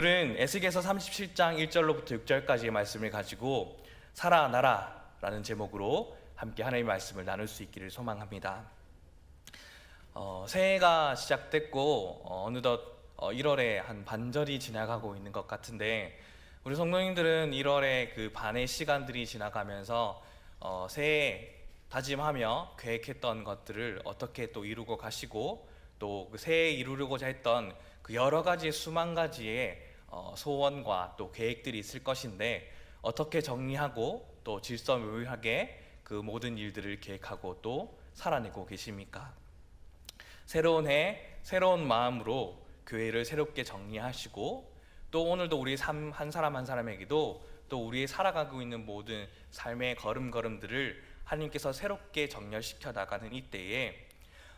오늘은 에스겔서 37장 1절로부터 6절까지의 말씀을 가지고 살아나라라는 제목으로 함께 하나님의 말씀을 나눌 수 있기를 소망합니다. 어, 새해가 시작됐고 어, 어느덧 어, 1월에 한 반절이 지나가고 있는 것 같은데 우리 성도님들은 1월에 그 반의 시간들이 지나가면서 어, 새해 다짐하며 계획했던 것들을 어떻게 또 이루고 가시고 또 그 새해 이루려고자 했던 그 여러 가지 수만 가지의 어, 소원과 또 계획들이 있을 것인데 어떻게 정리하고 또 질서묘하게 그 모든 일들을 계획하고 또 살아내고 계십니까? 새로운 해 새로운 마음으로 교회를 새롭게 정리하시고 또 오늘도 우리 삶 한 사람 한 사람에게도 또 우리의 살아가고 있는 모든 삶의 걸음걸음들을 하나님께서 새롭게 정렬시켜 나가는 이때에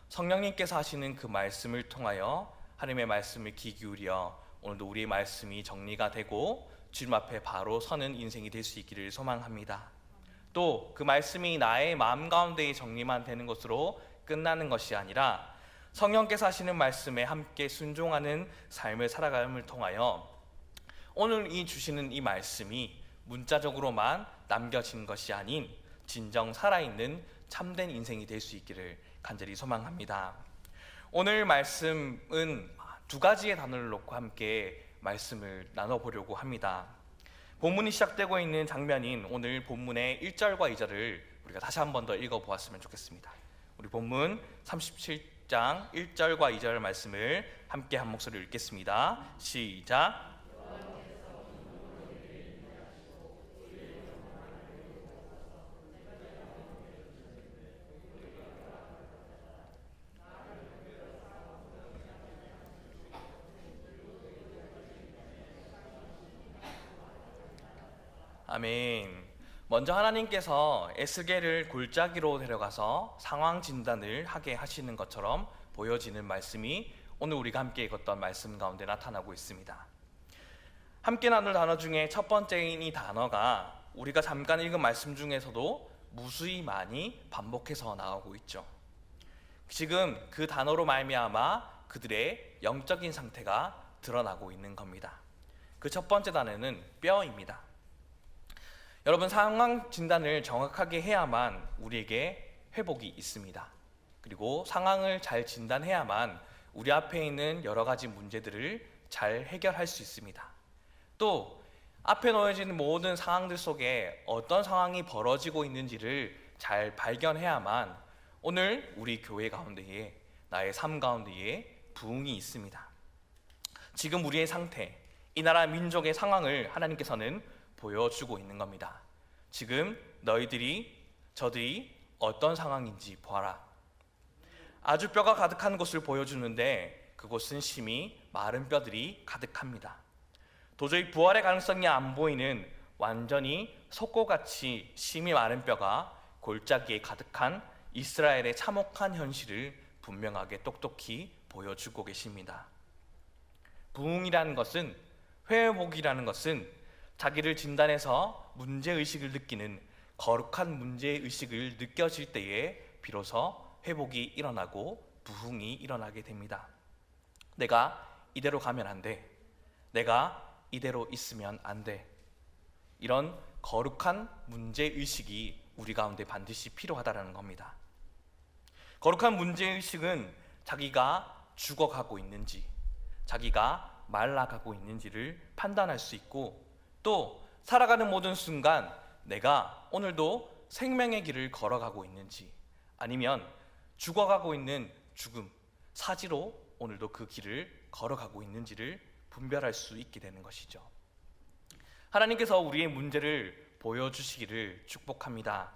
성령님께서 하시는 그 말씀을 통하여 하나님의 말씀을 귀 기울여 오늘도 우리의 말씀이 정리가 되고 주님 앞에 바로 서는 인생이 될 수 있기를 소망합니다. 또 그 말씀이 나의 마음 가운데의 정리만 되는 것으로 끝나는 것이 아니라 성령께서 하시는 말씀에 함께 순종하는 삶을 살아감을 통하여 오늘 이 주시는 이 말씀이 문자적으로만 남겨진 것이 아닌 진정 살아있는 참된 인생이 될 수 있기를 간절히 소망합니다. 오늘 말씀은 두 가지의 단어를 놓고 함께 말씀을 나눠보려고 합니다. 본문이 시작되고 있는 장면인 오늘 본문의 1절과 2절을 우리가 다시 한 번 더 읽어보았으면 좋겠습니다. 우리 본문 37장 1절과 2절 말씀을 함께 한 목소리로 읽겠습니다. 시작. 아멘. 먼저 하나님께서 에스겔을 골짜기로 데려가서 상황 진단을 하게 하시는 것처럼 보여지는 말씀이 오늘 우리가 함께 읽었던 말씀 가운데 나타나고 있습니다. 함께 나눌 단어 중에 첫 번째인 이 단어가 우리가 잠깐 읽은 말씀 중에서도 무수히 많이 반복해서 나오고 있죠. 지금 그 단어로 말미암아 그들의 영적인 상태가 드러나고 있는 겁니다. 그 첫 번째 단어는 뼈입니다. 여러분 상황 진단을 정확하게 해야만 우리에게 회복이 있습니다. 그리고 상황을 잘 진단해야만 우리 앞에 있는 여러 가지 문제들을 잘 해결할 수 있습니다. 또 앞에 놓여지는 모든 상황들 속에 어떤 상황이 벌어지고 있는지를 잘 발견해야만 오늘 우리 교회 가운데에 나의 삶 가운데에 부흥이 있습니다. 지금 우리의 상태, 이 나라 민족의 상황을 하나님께서는 보여주고 있는 겁니다. 지금 너희들이 저들이 어떤 상황인지 보아라. 아주 뼈가 가득한 곳을 보여주는데 그곳은 심히 마른 뼈들이 가득합니다. 도저히 부활의 가능성이 안 보이는 완전히 속고같이 심히 마른 뼈가 골짜기에 가득한 이스라엘의 참혹한 현실을 분명하게 똑똑히 보여주고 계십니다. 부흥이라는 것은 회복이라는 것은 자기를 진단해서 문제 의식을 느끼는 거룩한 문제 의식을 느껴질 때에 비로소 회복이 일어나고 부흥이 일어나게 됩니다. 내가 이대로 가면 안 돼. 내가 이대로 있으면 안 돼. 이런 거룩한 문제 의식이 우리 가운데 반드시 필요하다는 겁니다. 거룩한 문제 의식은 자기가 죽어가고 있는지, 자기가 말라가고 있는지를 판단할 수 있고 또 살아가는 모든 순간 내가 오늘도 생명의 길을 걸어가고 있는지 아니면 죽어가고 있는 죽음, 사지로 오늘도 그 길을 걸어가고 있는지를 분별할 수 있게 되는 것이죠. 하나님께서 우리의 문제를 보여주시기를 축복합니다.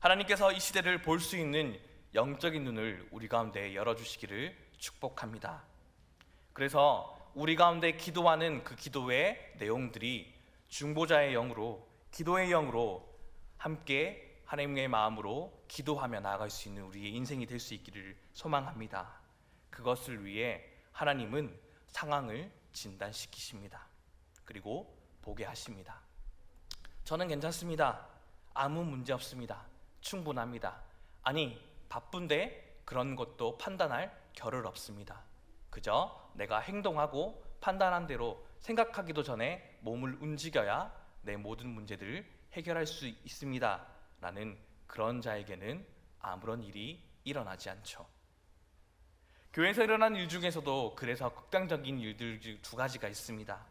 하나님께서 이 시대를 볼 수 있는 영적인 눈을 우리 가운데 열어주시기를 축복합니다. 그래서 우리 가운데 기도하는 그 기도의 내용들이 중보자의 영으로 기도의 영으로 함께 하나님의 마음으로 기도하며 나아갈 수 있는 우리의 인생이 될 수 있기를 소망합니다. 그것을 위해 하나님은 상황을 진단시키십니다. 그리고 보게 하십니다. 저는 괜찮습니다. 아무 문제 없습니다. 충분합니다. 아니, 바쁜데 그런 것도 판단할 겨를 없습니다. 그저 내가 행동하고 판단한 대로 생각하기도 전에 몸을 움직여야 내 모든 문제들을 해결할 수 있습니다. 라는 그런 자에게는 아무런 일이 일어나지 않죠. 교회에서 일어난 일 중에서도 그래서 극단적인 일들 중두 가지가 있습니다.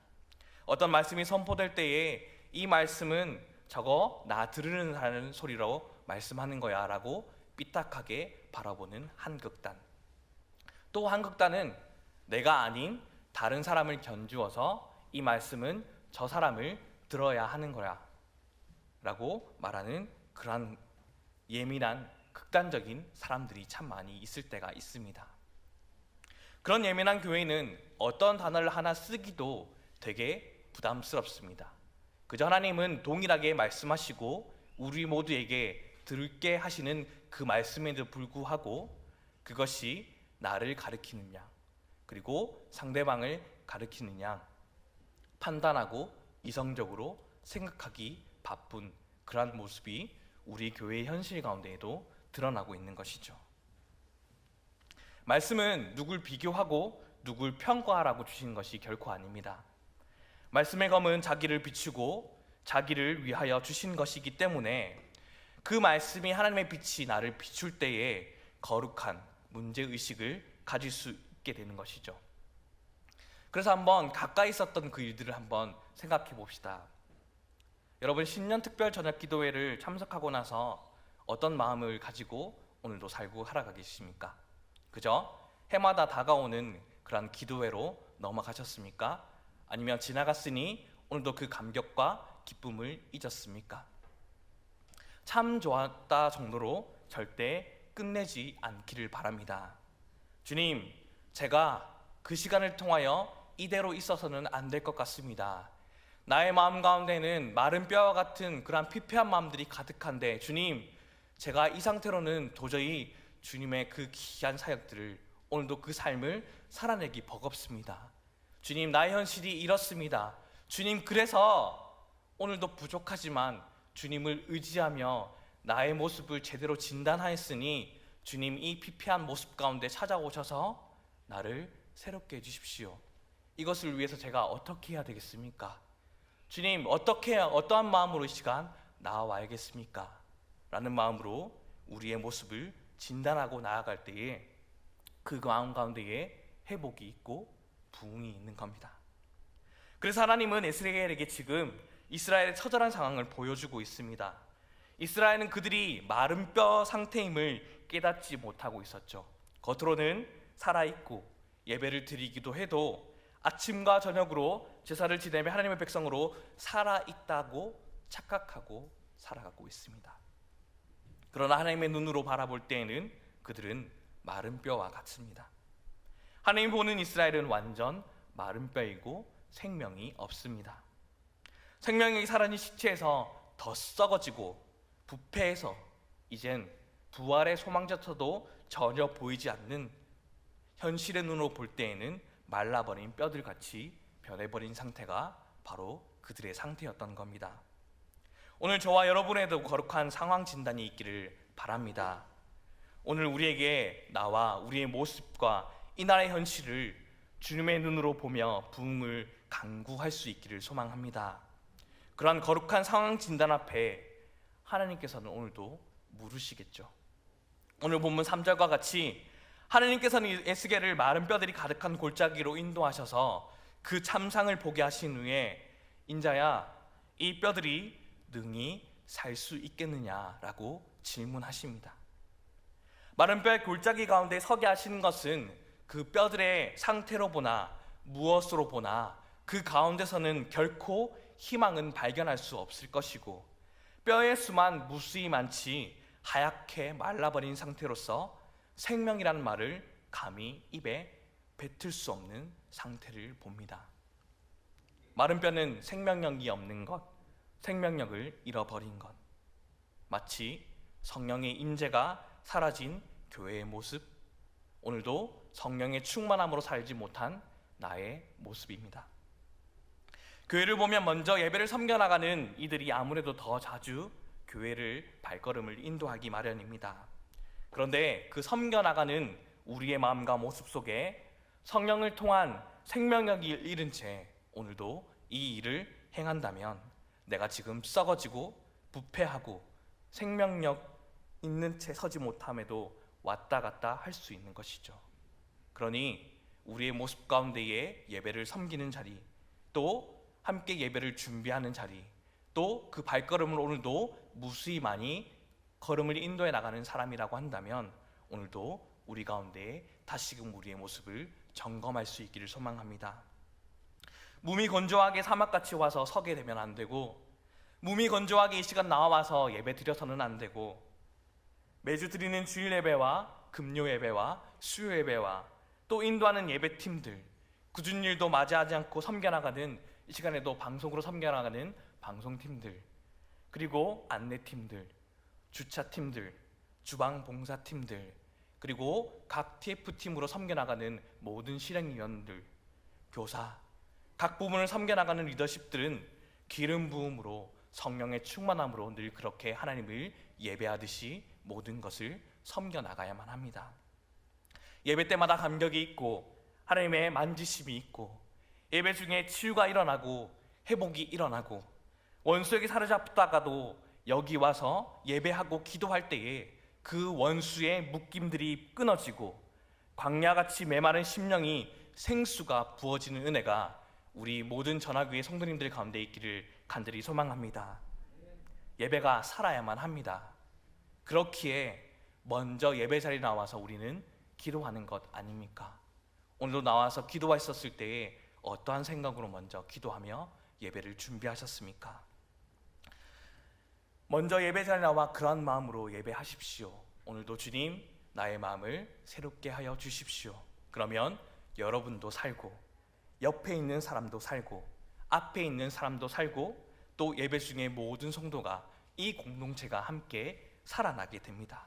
어떤 말씀이 선포될 때에 이 말씀은 저거 나 들으는 하는 소리로 말씀하는 거야 라고 삐딱하게 바라보는 한 극단. 또 한 극단은 내가 아닌 다른 사람을 견주어서 이 말씀은 저 사람을 들어야 하는 거야. 라고 말하는 그러한 예민한 극단적인 사람들이 참 많이 있을 때가 있습니다. 그런 예민한 교회는 어떤 단어를 하나 쓰기도 되게 부담스럽습니다. 그저 하나님은 동일하게 말씀하시고 우리 모두에게 들게 하시는 그 말씀에도 불구하고 그것이 나를 가르치느냐 그리고 상대방을 가르치느냐 판단하고 이성적으로 생각하기 바쁜 그러한 모습이 우리 교회의 현실 가운데에도 드러나고 있는 것이죠. 말씀은 누굴 비교하고 누굴 평가하라고 주신 것이 결코 아닙니다. 말씀의 검은 자기를 비추고 자기를 위하여 주신 것이기 때문에 그 말씀이 하나님의 빛이 나를 비출 때에 거룩한 문제 의식을 가질 수 있게 되는 것이죠. 그래서 한번 가까이 있었던 그 일들을 한번 생각해 봅시다. 여러분 신년 특별 저녁 기도회를 참석하고 나서 어떤 마음을 가지고 오늘도 살고 살아가겠습니까? 그죠? 해마다 다가오는 그런 기도회로 넘어가셨습니까? 아니면 지나갔으니 오늘도 그 감격과 기쁨을 잊었습니까? 참 좋았다 정도로 절대 끝내지 않기를 바랍니다. 주님, 제가 그 시간을 통하여 이대로 있어서는 안 될 것 같습니다. 나의 마음 가운데는 마른 뼈와 같은 그러한 피폐한 마음들이 가득한데 주님, 제가 이 상태로는 도저히 주님의 그 귀한 사역들을 오늘도 그 삶을 살아내기 버겁습니다. 주님, 나의 현실이 이렇습니다. 주님, 그래서 오늘도 부족하지만 주님을 의지하며 나의 모습을 제대로 진단하였으니 주님 이 피폐한 모습 가운데 찾아오셔서 나를 새롭게 해주십시오. 이것을 위해서 제가 어떻게 해야 되겠습니까? 주님, 어떻게, 어떠한 마음으로 이 시간 나와야겠습니까? 라는 마음으로 우리의 모습을 진단하고 나아갈 때에 그 마음 가운데에 회복이 있고 부흥이 있는 겁니다. 그래서 하나님은 에스겔에게 지금 이스라엘의 처절한 상황을 보여주고 있습니다. 이스라엘은 그들이 마른 뼈 상태임을 깨닫지 못하고 있었죠. 겉으로는 살아있고 예배를 드리기도 해도 아침과 저녁으로 제사를 지내며 하나님의 백성으로 살아있다고 착각하고 살아가고 있습니다. 그러나 하나님의 눈으로 바라볼 때에는 그들은 마른 뼈와 같습니다. 하나님 보는 이스라엘은 완전 마른 뼈이고 생명이 없습니다. 생명이 살아있는 시체에서 더 썩어지고 부패해서 이젠 부활의 소망조차도 전혀 보이지 않는 현실의 눈으로 볼 때에는 말라버린 뼈들 같이 변해버린 상태가 바로 그들의 상태였던 겁니다. 오늘 저와 여러분에도 거룩한 상황 진단이 있기를 바랍니다. 오늘 우리에게 나와 우리의 모습과 이 나라의 현실을 주님의 눈으로 보며 부흥을 강구할 수 있기를 소망합니다. 그러한 거룩한 상황 진단 앞에 하나님께서는 오늘도 물으시겠죠. 오늘 본문 3절과 같이 하나님께서는 에스겔을 마른 뼈들이 가득한 골짜기로 인도하셔서 그 참상을 보게 하신 후에 인자야 이 뼈들이 능히 살 수 있겠느냐라고 질문하십니다. 마른 뼈의 골짜기 가운데 서게 하시는 것은 그 뼈들의 상태로 보나 무엇으로 보나 그 가운데서는 결코 희망은 발견할 수 없을 것이고 뼈의 수만 무수히 많지 하얗게 말라버린 상태로서 생명이라는 말을 감히 입에 뱉을 수 없는 상태를 봅니다. 마른 뼈는 생명력이 없는 것, 생명력을 잃어버린 것. 마치 성령의 임재가 사라진 교회의 모습, 오늘도 성령의 충만함으로 살지 못한 나의 모습입니다. 교회를 보면 먼저 예배를 섬겨 나가는 이들이 아무래도 더 자주 교회를 발걸음을 인도하기 마련입니다. 그런데 그 섬겨나가는 우리의 마음과 모습 속에 성령을 통한 생명력이 잃은 채 오늘도 이 일을 행한다면 내가 지금 썩어지고 부패하고 생명력 있는 채 서지 못함에도 왔다 갔다 할 수 있는 것이죠. 그러니 우리의 모습 가운데에 예배를 섬기는 자리, 또 함께 예배를 준비하는 자리, 또 그 발걸음을 오늘도 무수히 많이 걸음을 인도해 나가는 사람이라고 한다면 오늘도 우리 가운데 다시금 우리의 모습을 점검할 수 있기를 소망합니다. 몸이 건조하게 사막같이 와서 서게 되면 안 되고 몸이 건조하게 이 시간 나와서 예배 드려서는 안 되고 매주 드리는 주일 예배와 금요 예배와 수요 예배와 또 인도하는 예배팀들 굳은 일도 맞이하지 않고 섬겨나가는 이 시간에도 방송으로 섬겨나가는 방송팀들 그리고 안내팀들 주차팀들 주방 봉사팀들 그리고 각 TF팀으로 섬겨나가는 모든 실행위원들 교사 각 부문을 섬겨나가는 리더십들은 기름 부음으로 성령의 충만함으로 늘 그렇게 하나님을 예배하듯이 모든 것을 섬겨 나가야만 합니다. 예배 때마다 감격이 있고 하나님의 만지심이 있고 예배 중에 치유가 일어나고 회복이 일어나고 원수에게 사로잡다가도 여기 와서 예배하고 기도할 때에 그 원수의 묶임들이 끊어지고 광야같이 메마른 심령이 생수가 부어지는 은혜가 우리 모든 전화교회 성도님들 가운데 있기를 간절히 소망합니다. 예배가 살아야만 합니다. 그렇기에 먼저 예배 자리에 나와서 우리는 기도하는 것 아닙니까? 오늘도 나와서 기도하셨을 때에 어떠한 생각으로 먼저 기도하며 예배를 준비하셨습니까? 먼저 예배 자리에 나와 그러한 마음으로 예배하십시오. 오늘도 주님 나의 마음을 새롭게 하여 주십시오. 그러면 여러분도 살고 옆에 있는 사람도 살고 앞에 있는 사람도 살고 또 예배 중에 모든 성도가 이 공동체가 함께 살아나게 됩니다.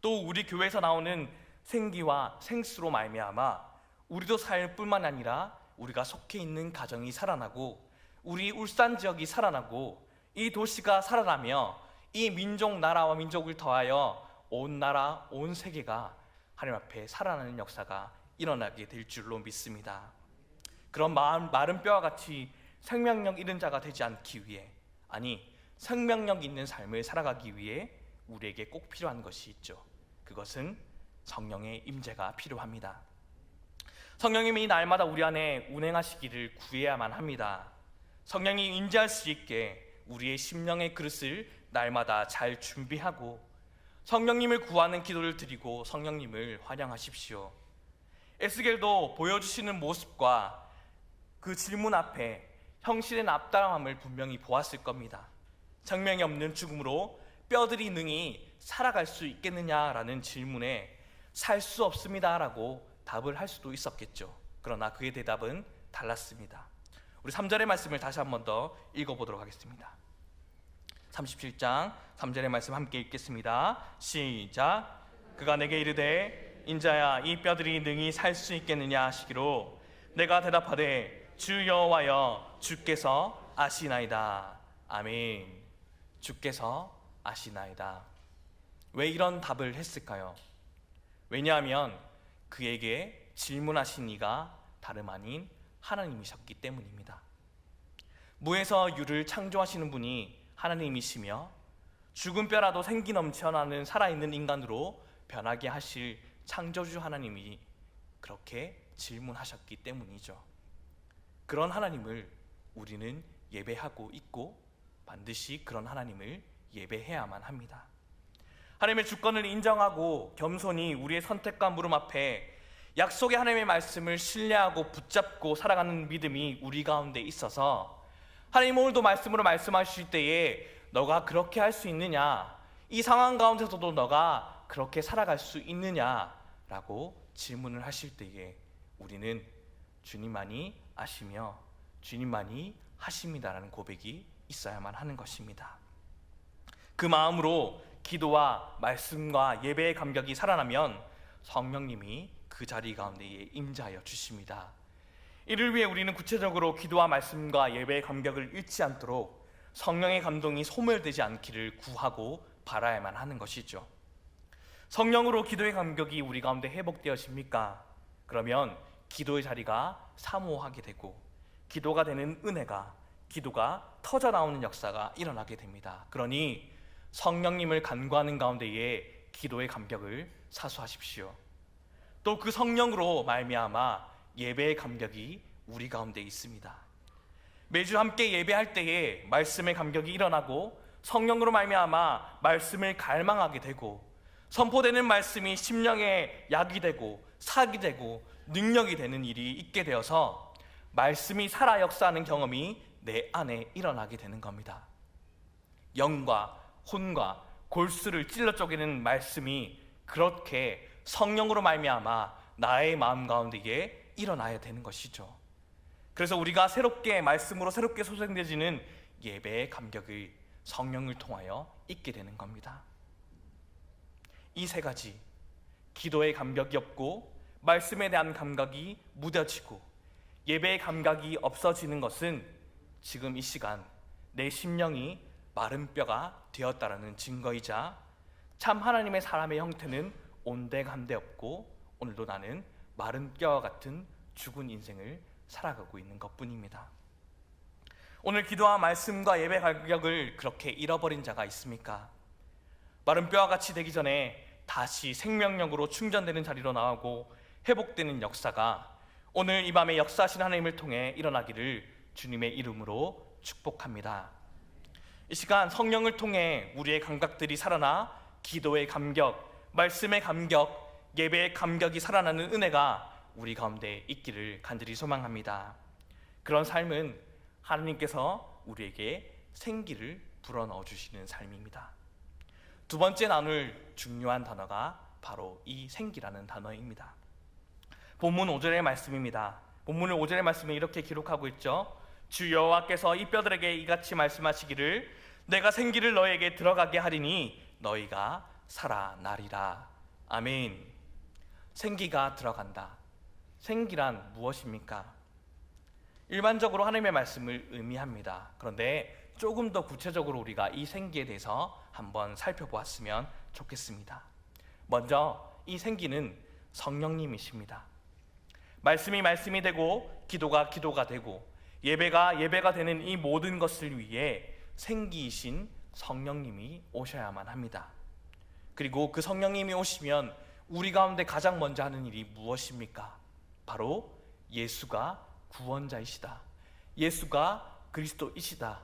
또 우리 교회에서 나오는 생기와 생수로 말미암아 우리도 살 뿐만 아니라 우리가 속해 있는 가정이 살아나고 우리 울산 지역이 살아나고 이 도시가 살아나며 이 민족 나라와 민족을 더하여 온 나라 온 세계가 하나님 앞에 살아나는 역사가 일어나게 될 줄로 믿습니다. 그런 마음, 마른 뼈와 같이 생명력 잃은 자가 되지 않기 위해 아니 생명력 있는 삶을 살아가기 위해 우리에게 꼭 필요한 것이 있죠. 그것은 성령의 임재가 필요합니다. 성령님이 날마다 우리 안에 운행하시기를 구해야만 합니다. 성령이 임재할 수 있게 우리의 심령의 그릇을 날마다 잘 준비하고 성령님을 구하는 기도를 드리고 성령님을 환영하십시오. 에스겔도 보여주시는 모습과 그 질문 앞에 형실의 납달함을 분명히 보았을 겁니다. 생명이 없는 죽음으로 뼈들이 능히 살아갈 수 있겠느냐라는 질문에 살 수 없습니다라고 답을 할 수도 있었겠죠. 그러나 그의 대답은 달랐습니다. 우리 3절의 말씀을 다시 한 번 더 읽어보도록 하겠습니다. 37장 3절의 말씀 함께 읽겠습니다. 시작. 그가 내게 이르되 인자야 이 뼈들이 능히 살 수 있겠느냐 하시기로 내가 대답하되 주 여호와여 주께서 아시나이다. 아멘. 주께서 아시나이다. 왜 이런 답을 했을까요? 왜냐하면 그에게 질문하신 이가 다름 아닌 하나님이셨기 때문입니다. 무에서 유를 창조하시는 분이 하나님이시며 죽은 뼈라도 생기 넘쳐나는 살아있는 인간으로 변하게 하실 창조주 하나님이 그렇게 질문하셨기 때문이죠. 그런 하나님을 우리는 예배하고 있고 반드시 그런 하나님을 예배해야만 합니다. 하나님의 주권을 인정하고 겸손히 우리의 선택과 물음 앞에 약속의 하나님의 말씀을 신뢰하고 붙잡고 살아가는 믿음이 우리 가운데 있어서 하나님 오늘도 말씀으로 말씀하실 때에 너가 그렇게 할 수 있느냐 이 상황 가운데서도 너가 그렇게 살아갈 수 있느냐라고 질문을 하실 때에 우리는 주님만이 아시며 주님만이 하십니다라는 고백이 있어야만 하는 것입니다. 그 마음으로 기도와 말씀과 예배의 감격이 살아나면 성령님이 그 자리 가운데에 임자하여 주십니다. 이를 위해 우리는 구체적으로 기도와 말씀과 예배의 감격을 잃지 않도록 성령의 감동이 소멸되지 않기를 구하고 바라야만 하는 것이죠. 성령으로 기도의 감격이 우리 가운데 회복되어집니까? 그러면 기도의 자리가 사모하게 되고 기도가 되는 은혜가 기도가 터져 나오는 역사가 일어나게 됩니다. 그러니 성령님을 간구하는 가운데에 기도의 감격을 사수하십시오. 또 그 성령으로 말미암아 예배의 감격이 우리 가운데 있습니다. 매주 함께 예배할 때에 말씀의 감격이 일어나고 성령으로 말미암아 말씀을 갈망하게 되고 선포되는 말씀이 심령의 약이 되고 사기 되고 능력이 되는 일이 있게 되어서 말씀이 살아 역사하는 경험이 내 안에 일어나게 되는 겁니다. 영과 혼과 골수를 찔러 쪼개는 말씀이 그렇게 성령으로 말미암아 나의 마음 가운데에 일어나야 되는 것이죠. 그래서 우리가 새롭게 말씀으로 새롭게 소생되지는 예배의 감격을 성령을 통하여 있게 되는 겁니다. 이 세 가지 기도의 감격이 없고 말씀에 대한 감각이 무뎌지고 예배의 감각이 없어지는 것은 지금 이 시간 내 심령이 마른 뼈가 되었다라는 증거이자 참 하나님의 사람의 형태는 온데간데 없고 오늘도 나는 마른 뼈와 같은 죽은 인생을 살아가고 있는 것뿐입니다. 오늘 기도와 말씀과 예배 가격을 그렇게 잃어버린 자가 있습니까? 마른 뼈와 같이 되기 전에 다시 생명력으로 충전되는 자리로 나오고 회복되는 역사가 오늘 이 밤에 역사하신 하나님을 통해 일어나기를 주님의 이름으로 축복합니다. 이 시간 성령을 통해 우리의 감각들이 살아나 기도의 감격, 말씀의 감격, 예배의 감격이 살아나는 은혜가 우리 가운데 있기를 간절히 소망합니다. 그런 삶은 하나님께서 우리에게 생기를 불어넣어 주시는 삶입니다. 두 번째 나눌 중요한 단어가 바로 이 생기라는 단어입니다. 본문 5절의 말씀입니다. 본문을 5절의 말씀에 이렇게 기록하고 있죠. 주 여호와께서 이 뼈들에게 이같이 말씀하시기를 내가 생기를 너에게 들어가게 하리니 너희가 살아나리라. 아멘. 생기가 들어간다. 생기란 무엇입니까? 일반적으로 하나님의 말씀을 의미합니다. 그런데 조금 더 구체적으로 우리가 이 생기에 대해서 한번 살펴보았으면 좋겠습니다. 먼저 이 생기는 성령님이십니다. 말씀이 말씀이 되고 기도가 기도가 되고 예배가 예배가 되는 이 모든 것을 위해 생기이신 성령님이 오셔야만 합니다. 그리고 그 성령님이 오시면 우리 가운데 가장 먼저 하는 일이 무엇입니까? 바로 예수가 구원자이시다. 예수가 그리스도이시다.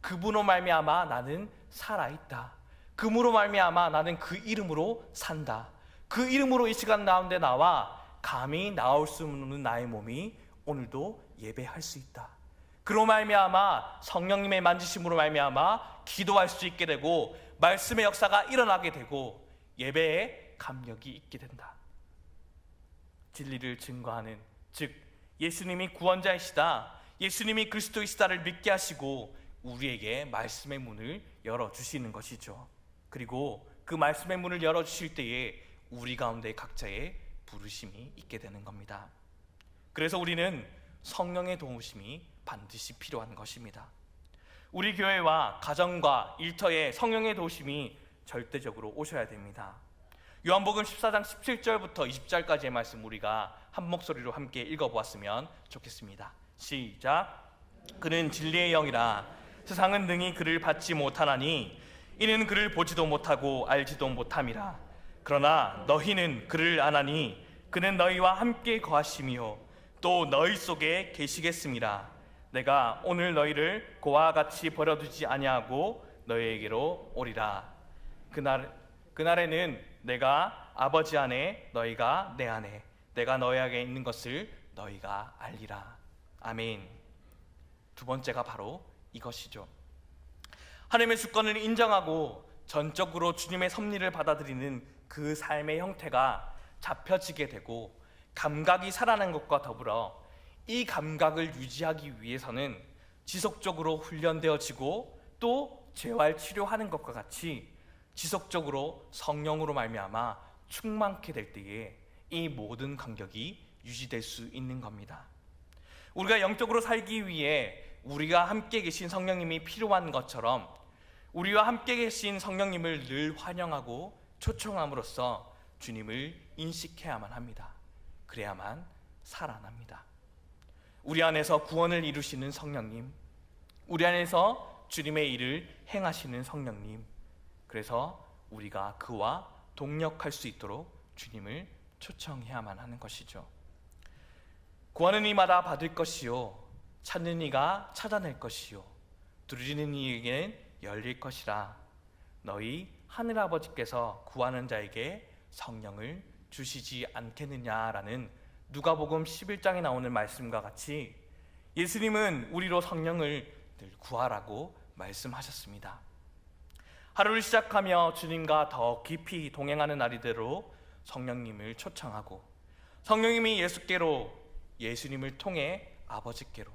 그분으로 말미암아 나는 살아 있다. 그분으로 말미암아 나는 그 이름으로 산다. 그 이름으로 이 시간 가운데 나와 감히 나올 수 없는 나의 몸이 오늘도 예배할 수 있다. 그로 말미암아 성령님의 만지심으로 말미암아 기도할 수 있게 되고 말씀의 역사가 일어나게 되고 예배에 감격이 있게 된다. 진리를 증거하는 즉 예수님이 구원자이시다. 예수님이 그리스도이시다를 믿게 하시고 우리에게 말씀의 문을 열어 주시는 것이죠. 그리고 그 말씀의 문을 열어 주실 때에 우리 가운데 각자의 부르심이 있게 되는 겁니다. 그래서 우리는 성령의 도우심이 반드시 필요한 것입니다. 우리 교회와 가정과 일터에 성령의 도우심이 절대적으로 오셔야 됩니다. 요한복음 14장 17절부터 20절까지의 말씀 우리가 한 목소리로 함께 읽어보았으면 좋겠습니다. 시작. 그는 진리의 영이라 세상은 능히 그를 받지 못하나니 이는 그를 보지도 못하고 알지도 못함이라. 그러나 너희는 그를 아나니 그는 너희와 함께 거하심이요 또 너희 속에 계시겠습니다. 내가 오늘 너희를 고와 같이 버려두지 아니하고 너희에게로 오리라. 그날 그날에는 내가 아버지 안에 너희가 내 안에 내가 너희에게 있는 것을 너희가 알리라. 아멘. 두 번째가 바로 이것이죠. 하나님의 주권을 인정하고 전적으로 주님의 섭리를 받아들이는 그 삶의 형태가 잡혀지게 되고 감각이 살아난 것과 더불어 이 감각을 유지하기 위해서는 지속적으로 훈련되어지고 또 재활 치료하는 것과 같이 지속적으로 성령으로 말미암아 충만케 될 때에 이 모든 간격이 유지될 수 있는 겁니다. 우리가 영적으로 살기 위해 우리가 함께 계신 성령님이 필요한 것처럼 우리와 함께 계신 성령님을 늘 환영하고 초청함으로써 주님을 인식해야만 합니다. 그래야만 살아납니다. 우리 안에서 구원을 이루시는 성령님, 우리 안에서 주님의 일을 행하시는 성령님. 그래서 우리가 그와 동력할 수 있도록 주님을 초청해야만 하는 것이죠. 구하는 이마다 받을 것이요 찾는 이가 찾아낼 것이요 두드리는 이에게는 열릴 것이라 너희 하늘 아버지께서 구하는 자에게 성령을 주시지 않겠느냐라는 누가복음 11장에 나오는 말씀과 같이 예수님은 우리로 성령을 늘 구하라고 말씀하셨습니다. 하루를 시작하며 주님과 더 깊이 동행하는 날이대로 성령님을 초청하고 성령님이 예수께로 예수님을 통해 아버지께로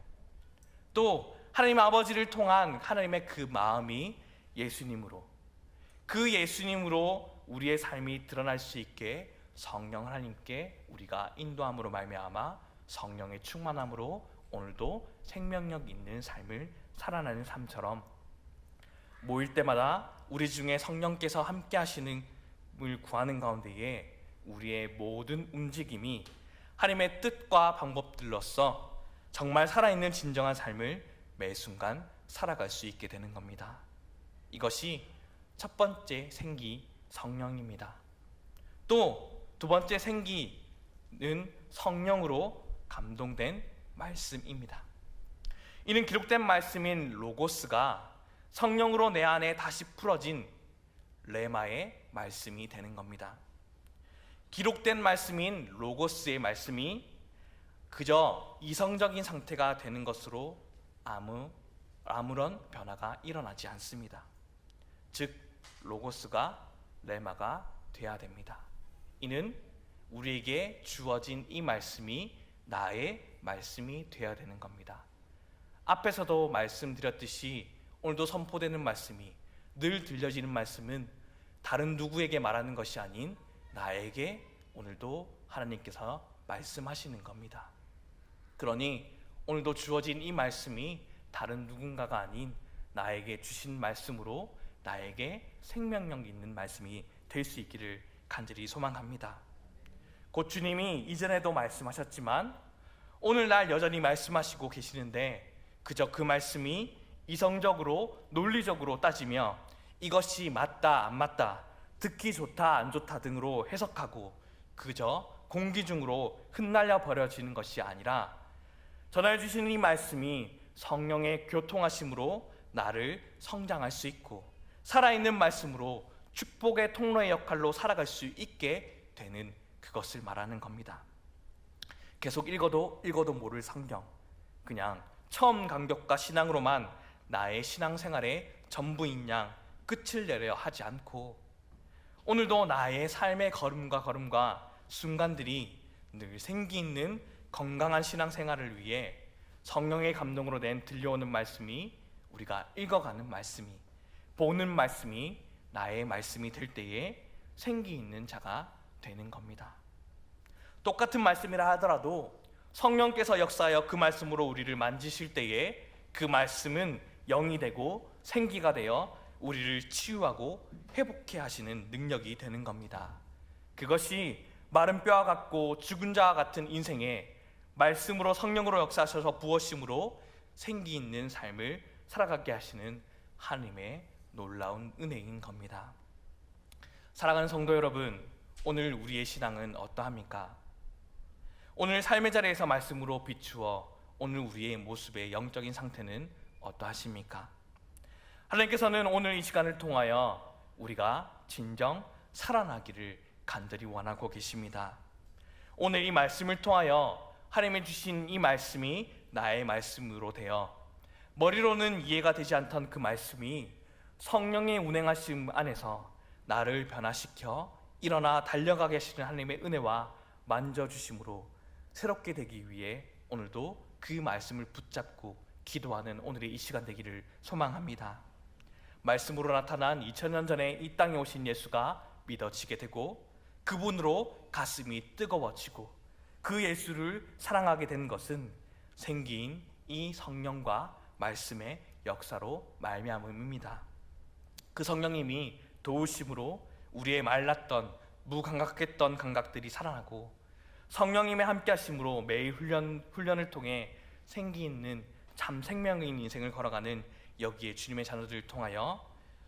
또 하나님 아버지를 통한 하나님의 그 마음이 예수님으로 그 예수님으로 우리의 삶이 드러날 수 있게 성령 하나님께 우리가 인도함으로 말미암아 성령의 충만함으로 오늘도 생명력 있는 삶을 살아나는 삶처럼 모일 때마다 우리 중에 성령께서 함께 하시는 을 구하는 가운데에 우리의 모든 움직임이 하나님의 뜻과 방법들로서 정말 살아있는 진정한 삶을 매 순간 살아갈 수 있게 되는 겁니다. 이것이 첫 번째 생기 성령입니다. 또 두 번째 생기는 성령으로 감동된 말씀입니다. 이는 기록된 말씀인 로고스가 성령으로 내 안에 다시 풀어진 레마의 말씀이 되는 겁니다. 기록된 말씀인 로고스의 말씀이 그저 이성적인 상태가 되는 것으로 아무 아무런 변화가 일어나지 않습니다. 즉 로고스가 레마가 돼야 됩니다. 이는 우리에게 주어진 이 말씀이 나의 말씀이 되어야 되는 겁니다. 앞에서도 말씀드렸듯이 오늘도 선포되는 말씀이 늘 들려지는 말씀은 다른 누구에게 말하는 것이 아닌 나에게 오늘도 하나님께서 말씀하시는 겁니다. 그러니 오늘도 주어진 이 말씀이 다른 누군가가 아닌 나에게 주신 말씀으로 나에게 생명력 있는 말씀이 될 수 있기를 간절히 소망합니다. 곧 주님이 이전에도 말씀하셨지만 오늘날 여전히 말씀하시고 계시는데 그저 그 말씀이 이성적으로 논리적으로 따지며 이것이 맞다 안 맞다 듣기 좋다 안 좋다 등으로 해석하고 그저 공기 중으로 흩날려 버려지는 것이 아니라 전해 주시는 이 말씀이 성령의 교통하심으로 나를 성장할 수 있고 살아있는 말씀으로 축복의 통로의 역할로 살아갈 수 있게 되는 그것을 말하는 겁니다. 계속 읽어도 읽어도 모를 성경. 그냥 처음 감격과 신앙으로만 나의 신앙생활의 전부인 양 끝을 내려 하지 않고 오늘도 나의 삶의 걸음과 걸음과 순간들이 늘 생기 있는 건강한 신앙생활을 위해 성령의 감동으로 낸 들려오는 말씀이 우리가 읽어가는 말씀이 보는 말씀이 나의 말씀이 될 때에 생기 있는 자가 되는 겁니다. 똑같은 말씀이라 하더라도 성령께서 역사하여 그 말씀으로 우리를 만지실 때에 그 말씀은 영이 되고 생기가 되어 우리를 치유하고 회복해 하시는 능력이 되는 겁니다. 그것이 마른 뼈와 같고 죽은 자와 같은 인생에 말씀으로 성령으로 역사하셔서 부어심으로 생기 있는 삶을 살아가게 하시는 하나님의 놀라운 은혜인 겁니다. 사랑하는 성도 여러분, 오늘 우리의 신앙은 어떠합니까? 오늘 삶의 자리에서 말씀으로 비추어 오늘 우리의 모습의 영적인 상태는 어떠하십니까? 하나님께서는 오늘 이 시간을 통하여 우리가 진정 살아나기를 간절히 원하고 계십니다. 오늘 이 말씀을 통하여 하나님이 주신 이 말씀이 나의 말씀으로 되어 머리로는 이해가 되지 않던 그 말씀이 성령의 운행하심 안에서 나를 변화시켜 일어나 달려가게 하시는 하나님의 은혜와 만져주심으로 새롭게 되기 위해 오늘도 그 말씀을 붙잡고 기도하는 오늘의 이 시간 되기를 소망합니다. 말씀으로 나타난 2000년 전에 이 땅에 오신 예수가 믿어지게 되고 그분으로 가슴이 뜨거워지고 그 예수를 사랑하게 된 것은 생긴 이 성령과 말씀의 역사로 말미암음입니다. 그 성령님이 도우심으로 우리의 말랐던 무감각했던 감각들이 살아나고 성령님의 함께하심으로 매일 훈련 훈련을 통해 생기 있는 참 생명인 인생을 걸어가는 여기에 주님의 자녀들을 통하여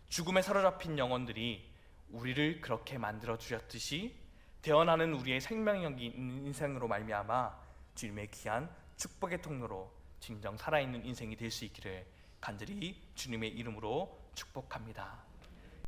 죽음에 사로잡힌 영혼들이 우리를 그렇게 만들어 주셨듯이 대언하는 우리의 생명력이 있는 인생으로 말미암아 주님의 귀한 축복의 통로로 진정 살아있는 인생이 될 수 있기를 간절히 주님의 이름으로 축복합니다.